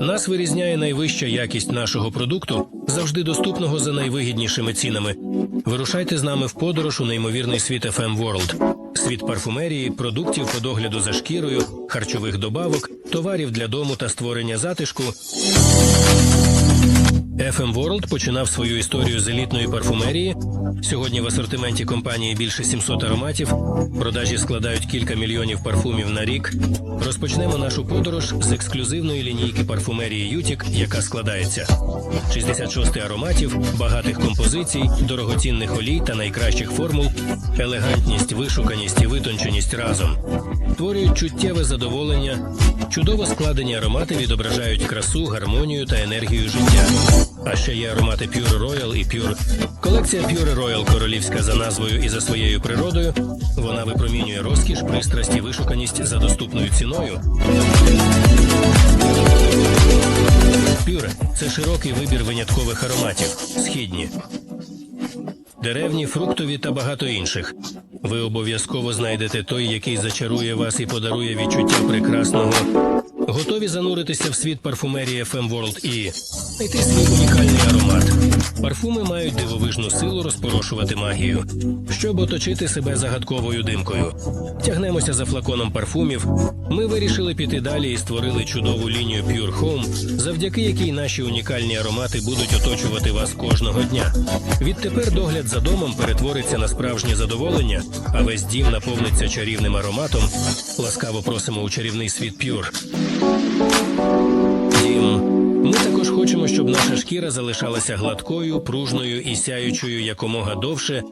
Нас вирізняє найвища якість нашого продукту, завжди доступного за найвигіднішими цінами. Вирушайте з нами в подорож у неймовірний світ FM World. Світ парфумерії, продуктів по догляду за шкірою, харчових добавок, товарів для дому та створення затишку. FM World починав свою історію з елітної парфумерії. Сьогодні в асортименті компанії більше 700 ароматів. Продажі складають кілька мільйонів парфумів на рік. Розпочнемо нашу подорож з ексклюзивної лінійки парфумерії Ютік, яка складається 66 ароматів, багатих композицій, дорогоцінних олій та найкращих формул, елегантність, вишуканість і витонченість разом. Створюють чуттєве задоволення. Чудово складені аромати відображають красу, гармонію та енергію життя. А ще є аромати Pure Royal і Pure. Колекція Pure Royal королівська за назвою і за своєю природою. Вона випромінює розкіш, пристрасть і вишуканість за доступною ціною. Пюре це широкий вибір виняткових ароматів, східні, деревні, фруктові та багато інших. Ви обов'язково знайдете той, який зачарує вас і подарує відчуття прекрасного. Готові зануритися в світ парфумерії FM World і знайти свій унікальний аромат. Парфуми мають дивовижну силу розпорошувати магію, щоб оточити себе загадковою димкою. Тягнемося за флаконом парфумів. Ми вирішили піти далі і створили чудову лінію Pure Home, завдяки якій наші унікальні аромати будуть оточувати вас кожного дня. Відтепер догляд за домом перетвориться на справжнє задоволення, а весь дім наповниться чарівним ароматом. Ласкаво просимо у чарівний світ Pure. Ми також хочемо, щоб наша шкіра залишалася гладкою, пружною і сяючою якомога довше.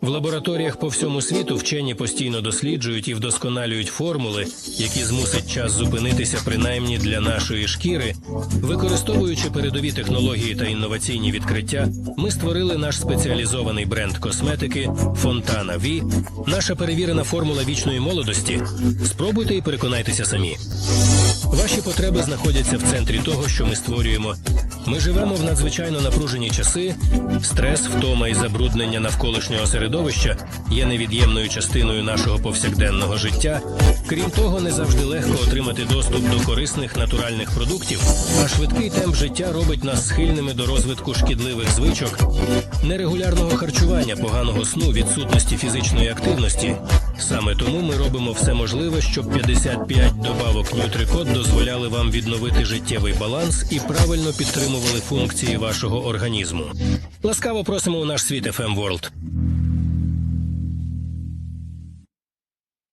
В лабораторіях по всьому світу вчені постійно досліджують і вдосконалюють формули, які змусять час зупинитися принаймні для нашої шкіри. Використовуючи передові технології та інноваційні відкриття, ми створили наш спеціалізований бренд косметики Fontana V, наша перевірена формула вічної молодості. Спробуйте і переконайтеся самі. Ваші потреби знаходяться в центрі того, що ми створюємо. Ми живемо в надзвичайно напружені часи. Стрес, втома і забруднення навколишнього середовища є невід'ємною частиною нашого повсякденного життя. Крім того, не завжди легко отримати доступ до корисних натуральних продуктів, а швидкий темп життя робить нас схильними до розвитку шкідливих звичок, нерегулярного харчування, поганого сну, відсутності фізичної активності. Саме тому ми робимо все можливе, щоб 55 добавок Нютрикод дозволяли вам відновити життєвий баланс і правильно підтримували функції вашого організму. Ласкаво просимо у наш світ FM World.